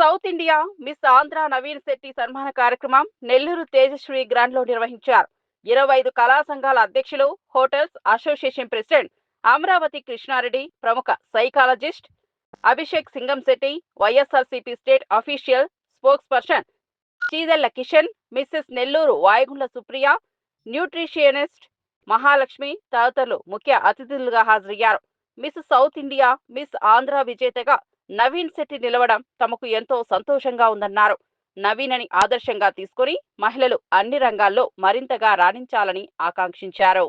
South India miss Andhra Naveen Shetty సన్మాన కార్యక్రమం నెల్లూరు తేజశ్రీ గ్రాండ్లో నిర్వహించారు. ఇరవై ఐదు కళా సంఘాల అధ్యక్షులు hotels association president Amaravati Krishna Reddy ప్రముఖ psychologist Abhishek Singam Singamsetty YSRCP state official spokesperson Chidella Kishan Mrs Nellore Vayugundla Supriya nutritionist Mahalakshmi తదితరులు ముఖ్య అతిథులుగా హాజరయ్యారు. Miss south India miss Andhra విజేతగా నవీన్ శెట్టి నిలవడం తమకు ఎంతో సంతోషంగా ఉందన్నారు. నవీన్ అని ఆదర్శంగా తీసుకుని మహిళలు అన్ని రంగాల్లో మరింతగా రాణించాలని ఆకాంక్షించారు.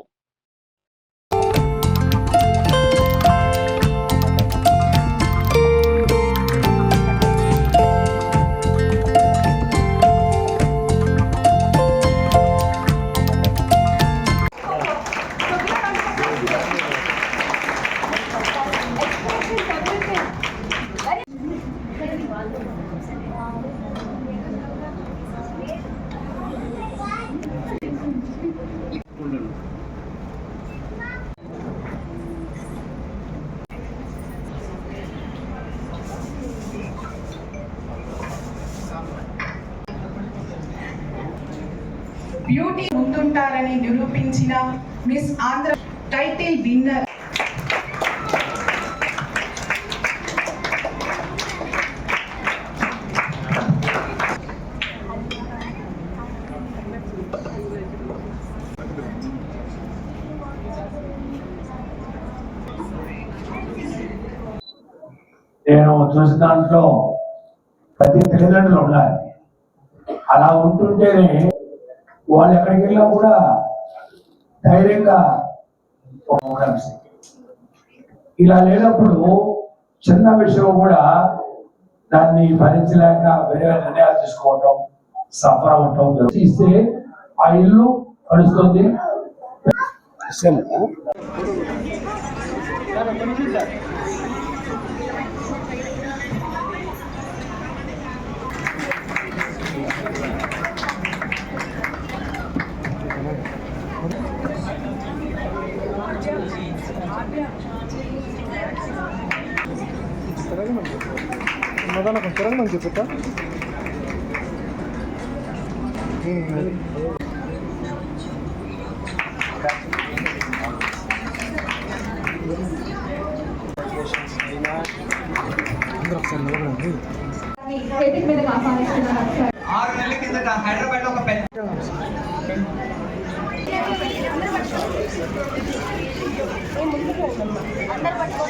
బ్యూటీ ముందుంటారని నిరూపించిన మిస్ ఆంధ్ర టైటిల్ విన్నర్. నేను చూసిన దాంట్లో ప్రతి తల్లిదండ్రులు ఉండాలి. అలా ఉంటుంటేనే వాళ్ళు ఎక్కడికి వెళ్ళినా కూడా ధైర్యంగా ప్రోగ్రామ్స్ ఇలా లేనప్పుడు చిన్న విషయం కూడా దాన్ని భరించలేక వేరే నిర్ణయాలు తీసుకోవటం సఫర్ అవటం తీస్తే ఇస్తే ఆ ఇల్లు నడుస్తుంది. మొదల కొంచెం మంచి చెప్పుతా ఆరు నెలల కిందట హైదరాబాద్లో ఒక పెద్ద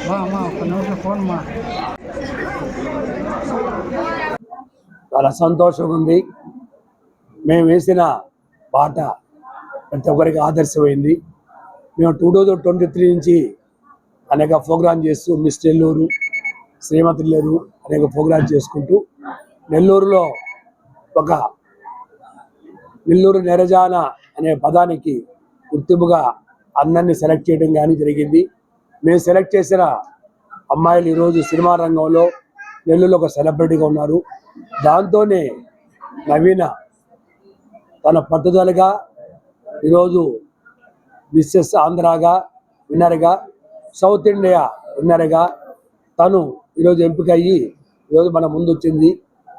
మా ఒక్క నిమిషం ఫోన్ మా. చాలా సంతోషంగా ఉంది. మేము వేసిన పాట ప్రతి ఒక్కరికి ఆదర్శమైంది. మేము టూ థౌజండ్ ట్వంటీ త్రీ నుంచి అనేక ప్రోగ్రాం చేస్తూ మిస్ నెల్లూరు శ్రీమతి నెల్లూరు అనేక ప్రోగ్రామ్ చేసుకుంటూ నెల్లూరులో ఒక నెల్లూరు నెరజాన అనే పదానికి గుర్తింపుగా అందరినీ సెలెక్ట్ చేయడం కానీ జరిగింది. మేము సెలెక్ట్ చేసిన అమ్మాయిలు ఈరోజు సినిమా రంగంలో నెల్లూరులో ఒక సెలబ్రిటీగా ఉన్నారు. దాంతోనే నవీన తన పట్టుదలగా ఈరోజు మిస్సెస్ ఆంధ్రాగా విన్నర్గా సౌత్ ఇండియా విన్నర్గా తను ఈరోజు ఎంపిక అయ్యి ఈరోజు మన ముందు వచ్చింది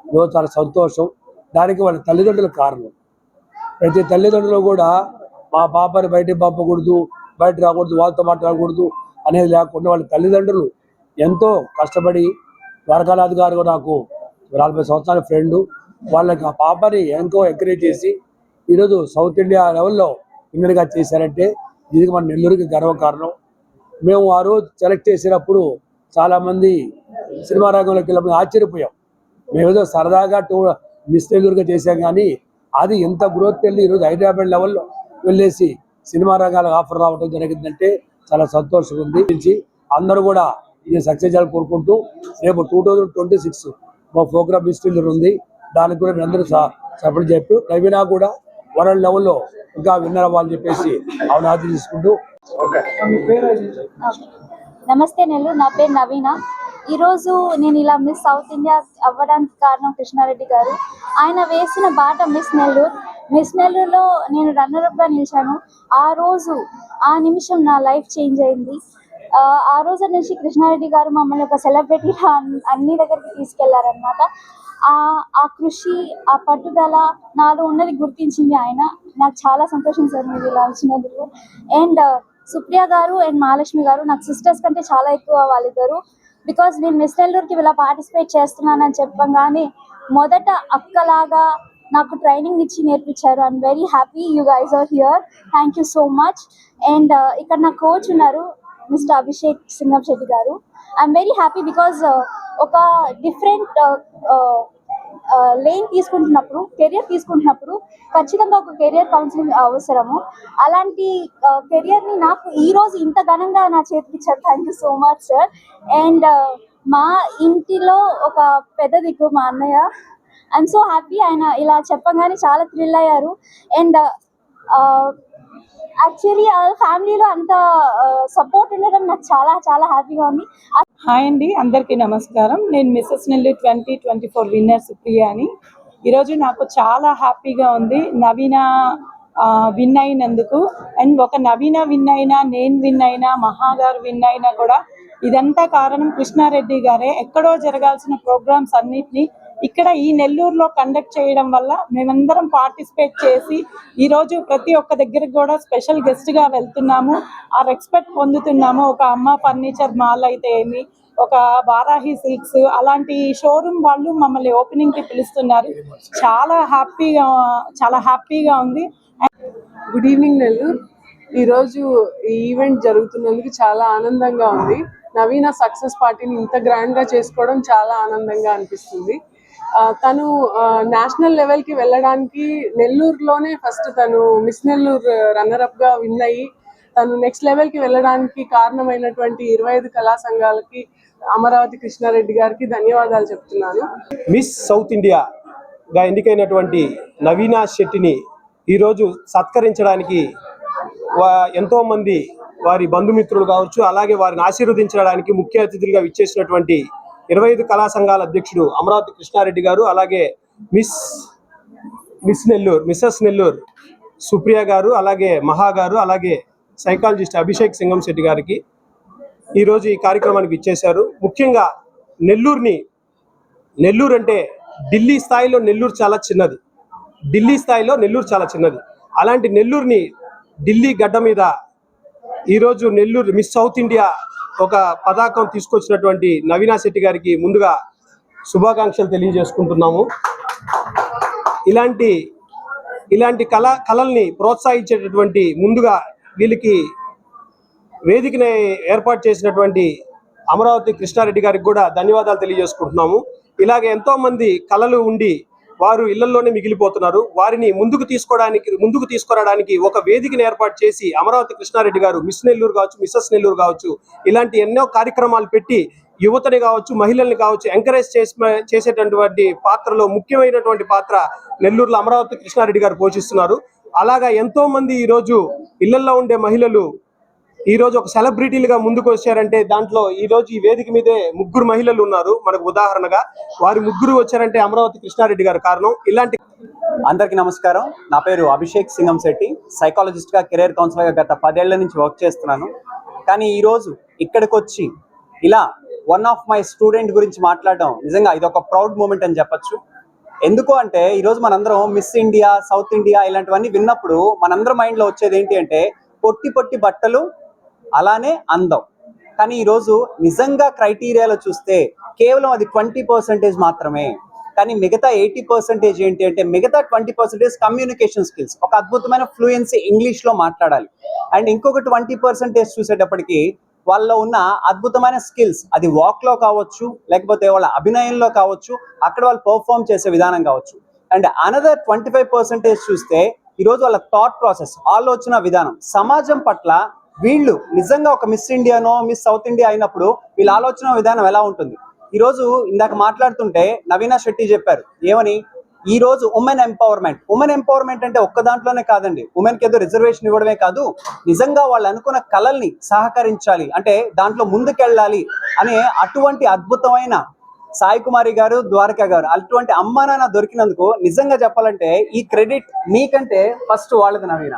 ఈరోజు చాలా సంతోషం. దానికి వాళ్ళ తల్లిదండ్రుల కారణం. ప్రతి తల్లిదండ్రులు కూడా మా పాపని బయటికి పంపకూడదు బయట రాకూడదు వాళ్ళతో మాట్లాడకూడదు. అనేది లేకుండా వాళ్ళ తల్లిదండ్రులు ఎంతో కష్టపడి ద్వారకానాథ్ గారు నాకు నలభై సంవత్సరాల ఫ్రెండ్. వాళ్ళకి ఆ పాపని ఎంతో ఎంకరేజ్ చేసి ఈరోజు సౌత్ ఇండియా లెవెల్లో విన్నర్గా చేశారంటే ఇది మన నెల్లూరుకి గర్వకారణం మేము ఆ రోజు సెలెక్ట్ చేసినప్పుడు చాలామంది సినిమా రంగంలోకి వెళ్ళినప్పుడు ఆశ్చర్యపోయాం. మేము ఏదో సరదాగా టూ మిస్ నెల్లూరుగా చేశాం కానీ అది ఎంత గ్రోత్ వెళ్ళి ఈరోజు హైదరాబాద్ లెవెల్లో వెళ్ళేసి సినిమా రంగాలకు ఆఫర్ రావడం జరిగిందంటే చాలా సంతోషంగా ఉంది నుంచి అందరూ కూడా ఇది సక్సెస్ చేయాలని కోరుకుంటూ రేపు టూ థౌజండ్ ట్వంటీ సిక్స్ మా ప్రోగ్రామ్ మిస్టిల్ ఉంది. దానికి కూడా మీరు అందరూ సపోర్ట్ చెప్పి నవీనా కూడా వరల్డ్ లెవెల్లో ఇంకా విన్నర్ అవ్వాలని చెప్పేసి అవును ఆది తీసుకుంటూ నమస్తే నెల్లూరు నా పేరు నవీన. ఈరోజు నేను ఇలా మిస్ సౌత్ ఇండియా అవ్వడానికి కారణం కృష్ణారెడ్డి గారు. ఆయన వేసిన బాట మిస్ నెల్లూరు మిస్ నెల్లూరులో నేను రన్నరప్గా నిలిచాను. ఆ రోజు ఆ నిమిషం నా లైఫ్ చేంజ్ అయింది. ఆ, రోజు నుంచి కృష్ణారెడ్డి గారు మమ్మల్ని ఒక సెలబ్రిటీ అన్ని దగ్గరికి తీసుకెళ్ళారనమాట ఆ కృషి ఆ పట్టుదల నాలో ఉన్నది గుర్తించింది ఆయన. నాకు చాలా సంతోషం సార్ మీరు ఇలా వచ్చినందుకు. అండ్ uh, సుప్రియ గారు అండ్ మహాలక్ష్మి గారు నాకు సిస్టర్స్ కంటే చాలా ఎక్కువ వాళ్ళిద్దరు. బికాస్ నేను మిస్ నెల్లూరుకి ఇలా పార్టిసిపేట్ చేస్తున్నానని చెప్పంగానే మొదట అక్కలాగా నాకు ట్రైనింగ్ ఇచ్చి నేర్పించారు. I'm very happy you guys are here thank you so much and ఇక్కడ నా కోచ్ ఉన్నారు Mr Abhishek Singam Shetty garu. I'm very happy because ఒక different lane uh, uh, uh, తీసుకుంటున్నప్పుడు కెరియర్ తీసుకుంటున్నప్పుడు ఖచ్చితంగా ఒక కెరియర్ కౌన్సిలింగ్ అవసరము. అలాంటి కెరియర్ని నాకు ఈ రోజు ఇంత ఘనంగా నా చేతికి ఇచ్చారు. Thank you so much sir and మా ఇంటిలో ఒక పెద్ద దిక్కు మా అన్నయ్య. ఐఎమ్ సో హ్యాపీ ఆయన ఇలా చెప్పగానే చాలా థ్రిల్ అయ్యారు. అండ్ యాక్చువల్లీ ఫ్యామిలీలో అంత uh, సపోర్ట్ ఉండడం నాకు చాలా చాలా హ్యాపీగా ఉంది. హాయ్ అండి అందరికీ నమస్కారం. నేను Mrs Nellore twenty twenty four winner Supriya అని. ఈరోజు నాకు చాలా హ్యాపీగా ఉంది. నవీన విన్ అయినందుకు. అండ్ ఒక నవీన విన్ అయినా నేను విన్ అయినా మహాగారు విన్ అయినా కూడా ఇదంతా కారణం కృష్ణారెడ్డి గారే. ఎక్కడో జరగాల్సిన ప్రోగ్రామ్స్ అన్నిటినీ ఇక్కడ ఈ నెల్లూరులో కండక్ట్ చేయడం వల్ల మేమందరం పార్టిసిపేట్ చేసి ఈరోజు ప్రతి ఒక్క దగ్గరికి కూడా స్పెషల్ గెస్ట్గా వెళ్తున్నాము. ఆ రెస్పెక్ట్ పొందుతున్నాము. ఒక అమ్మ ఫర్నిచర్ మాల్ అయితే ఏమి ఒక వారాహి సిల్క్స్ అలాంటి షోరూమ్ వాళ్ళు మమ్మల్ని ఓపెనింగ్కి పిలుస్తున్నారు. చాలా హ్యాపీగా చాలా హ్యాపీగా ఉంది. గుడ్ ఈవినింగ్ నెల్లూరు ఈరోజు ఈ ఈవెంట్ జరుగుతున్నందుకు చాలా ఆనందంగా ఉంది. నవీన సక్సెస్ పార్టీని ఇంత గ్రాండ్గా చేసుకోవడం చాలా ఆనందంగా అనిపిస్తుంది. తను నేషనల్ లెవెల్కి వెళ్ళడానికి నెల్లూరులోనే ఫస్ట్ తను మిస్ నెల్లూరు రన్నరప్గా విన్ అయ్యి తను నెక్స్ట్ లెవెల్కి వెళ్ళడానికి కారణమైనటువంటి ఇరవై ఐదు కళా సంఘాలకి అమరావతి కృష్ణారెడ్డి గారికి ధన్యవాదాలు చెప్తున్నాను. మిస్ సౌత్ ఇండియాగా ఎన్నికైనటువంటి నవీనా శెట్టిని ఈరోజు సత్కరించడానికి వా- ఎంతో మంది వారి బంధుమిత్రులు కావచ్చు అలాగే వారిని ఆశీర్వదించడానికి ముఖ్య అతిథులుగా విచ్చేసినటువంటి ఇరవై ఐదు కళా సంఘాల అధ్యక్షుడు అమరావతి కృష్ణారెడ్డి గారు అలాగే miss miss Nellore Mrs Nellore Supriya garu అలాగే మహా గారు అలాగే సైకాలజిస్ట్ అభిషేక్ సింగం శెట్టి గారికి ఈరోజు ఈ కార్యక్రమానికి ఇచ్చేశారు. ముఖ్యంగా నెల్లూరుని నెల్లూరు అంటే ఢిల్లీ స్థాయిలో నెల్లూరు చాలా చిన్నది. ఢిల్లీ స్థాయిలో నెల్లూరు చాలా చిన్నది. అలాంటి నెల్లూరుని ఢిల్లీ గడ్డ మీద ఈరోజు నెల్లూరు మిస్ సౌత్ ఇండియా ఒక పతాకం తీసుకొచ్చినటువంటి నవీనా శెట్టి గారికి ముందుగా శుభాకాంక్షలు తెలియజేసుకుంటున్నాము. ఇలాంటి ఇలాంటి కళ కళల్ని ప్రోత్సహించేటటువంటి ముందుగా వీళ్ళకి వేదికని ఏర్పాటు చేసినటువంటి అమరావతి కృష్ణారెడ్డి గారికి కూడా ధన్యవాదాలు తెలియజేసుకుంటున్నాము. ఇలాగే ఎంతోమంది కళలు ఉండి వారు ఇళ్ళలోనే మిగిలిపోతున్నారు. వారిని ముందుకు తీసుకోవడానికి ముందుకు తీసుకురావడానికి ఒక వేదికను ఏర్పాటు చేసి అమరావతి కృష్ణారెడ్డి గారు మిస్ నెల్లూరు కావచ్చు మిస్సెస్ నెల్లూరు కావచ్చు ఇలాంటి ఎన్నో కార్యక్రమాలు పెట్టి యువతని కావచ్చు మహిళల్ని కావచ్చు ఎంకరేజ్ చేసి చేసేటటువంటి పాత్రలో ముఖ్యమైనటువంటి పాత్ర నెల్లూరులో అమరావతి కృష్ణారెడ్డి గారు పోషిస్తున్నారు. అలాగా ఎంతో మంది ఈరోజు ఇళ్ళలో ఉండే మహిళలు ఈ రోజు ఒక సెలబ్రిటీలుగా ముందుకు వచ్చారంటే దాంట్లో ఈ రోజు ఈ వేదిక మీదే ముగ్గురు మహిళలు ఉన్నారు. మనకు ఉదాహరణగా వారి ముగ్గురు వచ్చారంటే అమరావతి కృష్ణారెడ్డి గారు కారణం. ఇలాంటి అందరికీ నమస్కారం. నా పేరు అభిషేక్ సింగం శెట్టి. సైకాలజిస్ట్గా కెరీర్ కౌన్సిలర్గా గత పదేళ్ళ నుంచి వర్క్ చేస్తున్నాను. కానీ ఈరోజు ఇక్కడికి వచ్చి ఇలా వన్ ఆఫ్ మై స్టూడెంట్ గురించి మాట్లాడడం నిజంగా ఇది ఒక ప్రౌడ్ మూమెంట్ అని చెప్పొచ్చు. ఎందుకు అంటే ఈరోజు మనందరం మిస్ ఇండియా సౌత్ ఇండియా ఇలాంటివన్నీ విన్నప్పుడు మనందరం మైండ్లో వచ్చేది ఏంటి అంటే పొట్టి పొట్టి బట్టలు అలానే అందం. కానీ ఈరోజు నిజంగా క్రైటీరియాలో చూస్తే కేవలం అది ట్వంటీ పర్సెంటేజ్ మాత్రమే. కానీ మిగతా ఎయిటీ పర్సెంటేజ్ ఏంటి అంటే మిగతా ట్వంటీ పర్సెంటేజ్ కమ్యూనికేషన్ స్కిల్స్. ఒక అద్భుతమైన ఫ్లూయెన్సీ ఇంగ్లీష్లో మాట్లాడాలి. అండ్ ఇంకొక ట్వంటీ పర్సెంటేజ్ చూసేటప్పటికి వాళ్ళలో ఉన్న అద్భుతమైన స్కిల్స్ అది వాక్లో కావచ్చు లేకపోతే వాళ్ళ అభినయంలో కావచ్చు అక్కడ వాళ్ళు పర్ఫామ్ చేసే విధానం కావచ్చు. And another twenty five percentage చూస్తే ఈరోజు వాళ్ళ థాట్ ప్రాసెస్ ఆలోచన విధానం సమాజం పట్ల వీళ్ళు నిజంగా ఒక మిస్ ఇండియానో మిస్ సౌత్ ఇండియా అయినప్పుడు వీళ్ళ ఆలోచన విధానం ఎలా ఉంటుంది? ఈరోజు ఇందాక మాట్లాడుతుంటే నవీనా శెట్టి చెప్పారు. ఏమని? ఈ రోజు ఉమెన్ ఎంపవర్మెంట్. ఉమెన్ ఎంపవర్మెంట్ అంటే ఒక్క దాంట్లోనే కాదండి. ఉమెన్కి ఏదో రిజర్వేషన్ ఇవ్వడమే కాదు నిజంగా వాళ్ళు అనుకున్న కళల్ని సహకరించాలి. అంటే దాంట్లో ముందుకెళ్ళాలి అనే అటువంటి అద్భుతమైన సాయి కుమారి గారు ద్వారకా గారు అటువంటి అమ్మానాన్న దొరికినందుకు నిజంగా చెప్పాలంటే ఈ క్రెడిట్ మీకంటే ఫస్ట్ వాళ్ళది నవీన.